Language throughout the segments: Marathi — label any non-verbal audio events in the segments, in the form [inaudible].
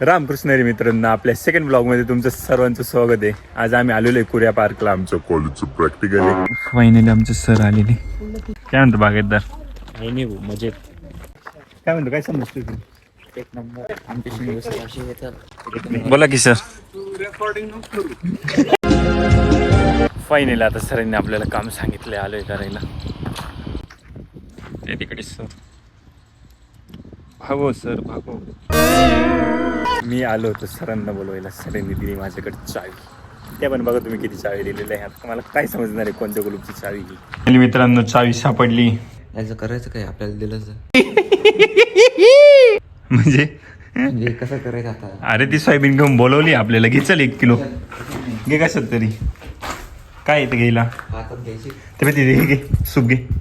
रामकृष्ण हरी मित्रांनो आपल्या सेकंड ब्लॉगमध्ये तुमचं सर्वांचं स्वागत आहे. आज आम्ही आलेलो आहे कुर्या पार्कला आमचं. कॉलेजचं प्रॅक्टिकल आहे. फायनली आमचे सर आलेले. काय म्हणतो बागेतदार काही नाही भाऊ मजेत. काय म्हणतो काय समजतो तू? एक नंबर. येतात बोला की सर फायनली आता सरांनी आपल्याला काम सांगितले आलोय करायला. ते तिकडे सर भागो सर भागो मी आलो होतो सरांना बोलवायला. सरांनी दिली माझ्याकडे चावी. त्या पण बघा तुम्ही किती चावी दिलेल्या आहे. आता मला काय समजणार आहे कोणत्या कुलूपची चावी ही? मित्रांनो चावी सापडली. याचं करायचं काय? आपल्याला दिलं म्हणजे? म्हणजे कसं करायचं आता? अरे ती सोयाबीन घेऊन बोलवली आपल्याला. घे चल एक किलो. घे कशात तरी. काय येतं घ्यायला? ते माहिती घे घे. सूप घे.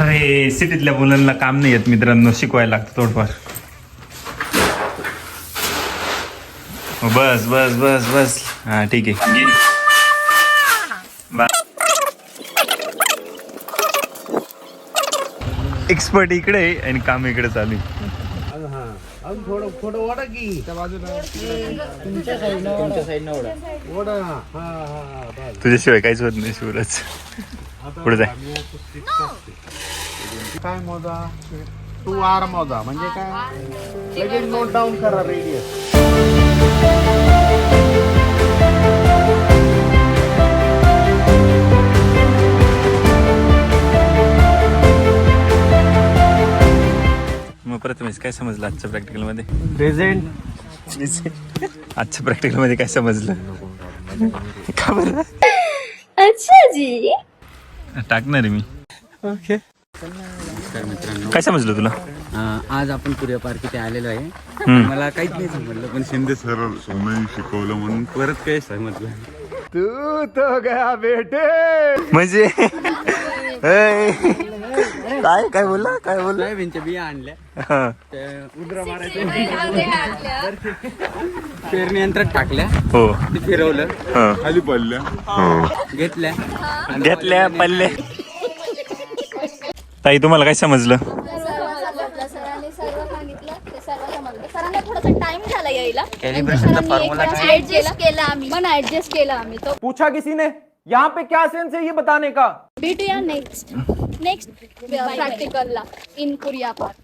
अरे सिटीतल्या मुलांना काम नाही येत मित्रांनो. शिकवायला लागतं थोडंफार. बस बस बस बस. हा ठीक आहे. एक्सपर्ट इकडे आहे आणि काम इकडे चालू आहे. तुझ्याशिवाय काहीच होत नाही शिवराज. पुढे जाय. काय मोजा? टू आर मोजा म्हणजे काय? लगेच नोट डाऊन करा रेडियस मग प्रथमेश काय समजलं आजच्या प्रॅक्टिकलमध्ये प्रेझेंट आजच्या प्रॅक्टिकलमध्ये काय समजलं? का बरं अच्छा जी. टाकणार आहे मी. नमस्कार मित्रांनो. काय समजलं तुला? अं, आज आपण कुर्या पार्क इथे आलेलो आहे. मला काहीच नाही समजलं पण शिंदे सर सोनं शिकवलं म्हणून परत काय समजलं. तू तो गया बेटे. म्हणजे [laughs] काय काय बोलला काय बोलला? सोयाबीनच्या बिया आणल्या. हा. त्या मारायचं पेरणी यंत्रात टाकल्या. हो. ते फिरवलं. हा. खाली पडल्या. घेतल्या. घेतल्या पल्ले ताई तुम्हाला काय समजलं? सरांनी सर्व सांगितलं ते सर्व समजलं सरांना थोडासा टाइम झाला यायला कॅलिब्रेशनचा फॉर्म्युला काय ऍडजस्ट केला आम्ही पण ऍडजस्ट केला आम्ही. तो पूछा किसी ने यहाँ पे क्या सेंस है ये बताने का? भेटूया नेक्स्ट नेक्स्ट प्रॅक्टिकलला इन कुरिया पार्क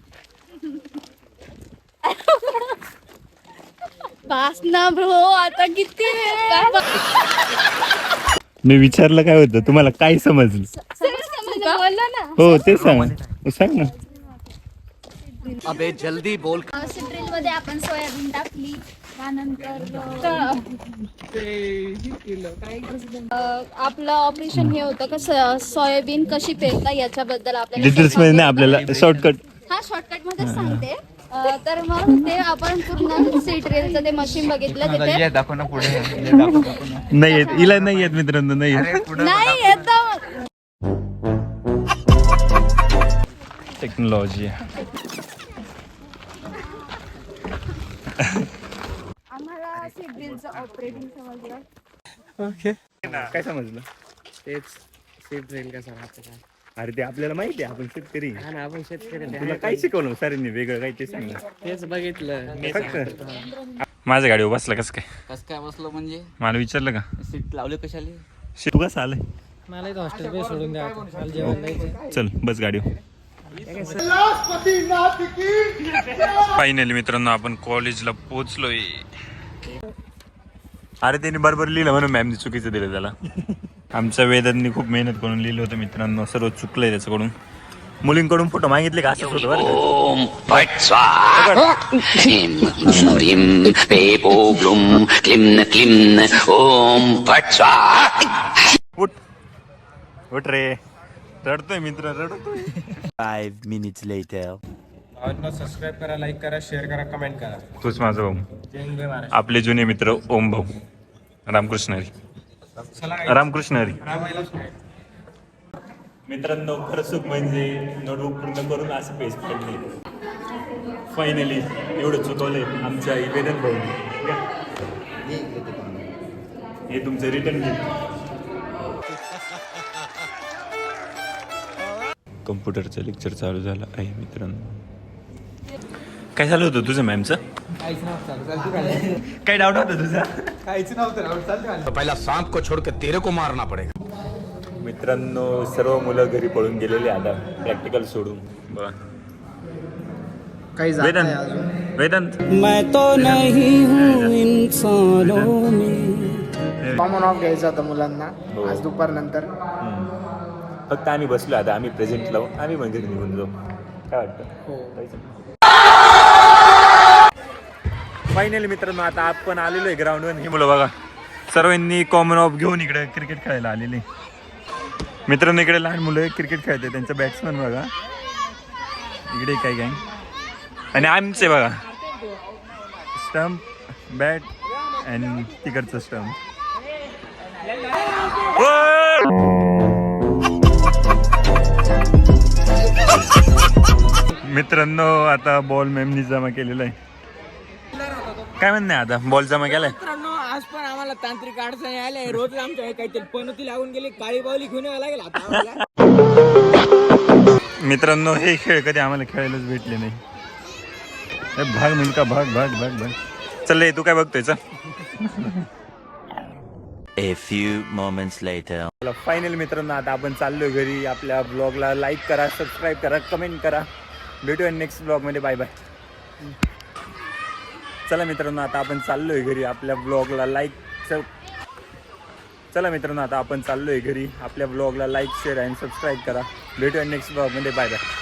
बास ना ब्रो आता किती [laughs] मी विचारलं काय होतं? तुम्हाला काय समजलं? बोलला ना. हो ते सांग. सांग ना. सिट्रिलमध्ये आपण सोयाबीन टाकली. आपलं ऑपरेशन हे होतं का सोयाबीन कशी पेरता याच्याबद्दल आपल्याला डिटेल्समध्ये नाही आपल्याला शॉर्टकट हा शॉर्टकटमध्ये सांगते. तर मग ते आपण पूर्ण सिट्रिलचं ते मशीन बघितलं तिथे. दाखव ना पुढे नाही येत हिला नाही येत मित्रांनो नाही येत. नाही येत. टेक्नॉलॉजी समजलं काय समजलं? तेच. सीट रेल कसं राहतं काय? अरे ते आपल्याला माहिती आहे आपण शेतकरी हा ना आपण शेतकरी ते तुला काय शिकवलं सरांनी? वेगळं काय ते सांग. तेच बघितलं. फक्त. माझ्या गाडीवर बसला कसं काय? कस काय बसलो म्हणजे? मला विचारलं का? सीट लावले कशाले? शे- तू कसं आलंय. मला इथं हॉस्टेल पे सोडून द्या मला जेवण द्यायचं चल बस गाडी. फायनली मित्रांनो आपण कॉलेजला पोहोचलोय. अरे त्यांनी बरोबर लिहिलं म्हणून मॅमनी चुकीचं दिलं त्याला. आमच्या वेदांनी खूप मेहनत करून लिहिलं होतं मित्रांनो सर्व चुकलंय त्याच्याकडून. मुलींकडून फोटो मागितले का? असंच होतं बरं उठ उठ रे. रडतोय मित्र रडतोय. सबस्क्राईब करा लाईक करा शेअर करा कमेंट करा. तूच माझा भाऊ. आपले जुने मित्र ओम भाऊ. रामकृष्ण हरी. रामकृष्ण हरी. मित्रांनो खरं सुख म्हणजे नोटबुक पूर्ण करून असं पेज पडले. फायनली एवढं चुकवले आमच्या वेदन भाऊ. हे तुमचं रिटर्न गिफ्ट कम्प्युटरचं लेक्चर चालू झालं आहे मित्रांनो. काय झालं होतं तुझं मॅमचं काय डाऊट होतं तुझा? पहला सांप को छोड़ के तेरे को मारना पड़ेगा. मित्रांनो सर्व मुलं घरी पळून गेलेले आता प्रॅक्टिकल सोडून. बघा काही वेदांत. वेदांत. मैं तो नहीं हूँ इंसानों में. कॉमन ऑफ घ्यायचा होता मुलांना. हो. आज दुपार नंतर फक्त आम्ही बसलो आता आम्ही प्रेझेंट लावू आम्ही घरी निघून जाऊ. काय वाटतं? फायनली मित्रांनो आता आपण आलेलो आहे ग्राउंडवर हे मुलं बघा. सर्वांनी कॉमन ऑफ घेऊन इकडे क्रिकेट खेळायला आलेले. मित्रांनो इकडे लहान मुलं क्रिकेट खेळते त्यांचं बॅट्समन बघा. इकडे काय काय आणि आमचे बघा. स्टंप बॅट आणि तिकडचं स्टंप मित्रांनो आता बॉल मॅमनी जमा केलेला आहे. काय म्हणणे आता? बॉल जमा केलाय? मित्रांनो आज पण आम्हाला तांत्रिक अडचणी आल्या. रोज आमच्या काहीतरी पनोती लागून गेली काळी बावली घेऊन यावं लागेल आता आम्हाला. मित्रांनो हे खेळ कधी आम्हाला खेळायलाच भेटले नाही. ए, भाग मिल्का भाग भाग भाग भाग. चल रे, तू काय बघतोय चल. A few moments later. Final मित्रांनो आता आपण चाललोय घरी. आपल्या ब्लॉगला लाईक करा सबस्क्राईब करा कमेंट करा. भेटूया नेक्स्ट ब्लॉगमध्ये बाय बाय चला मित्रांनो आता आपण चाललोय घरी आपल्या ब्लॉगला लाईक चला मित्रांनो आता आपण चाललोय घरी आपल्या ब्लॉगला लाईक शेअर आणि सबस्क्राईब करा. भेटूया नेक्स्ट ब्लॉगमध्ये बाय बाय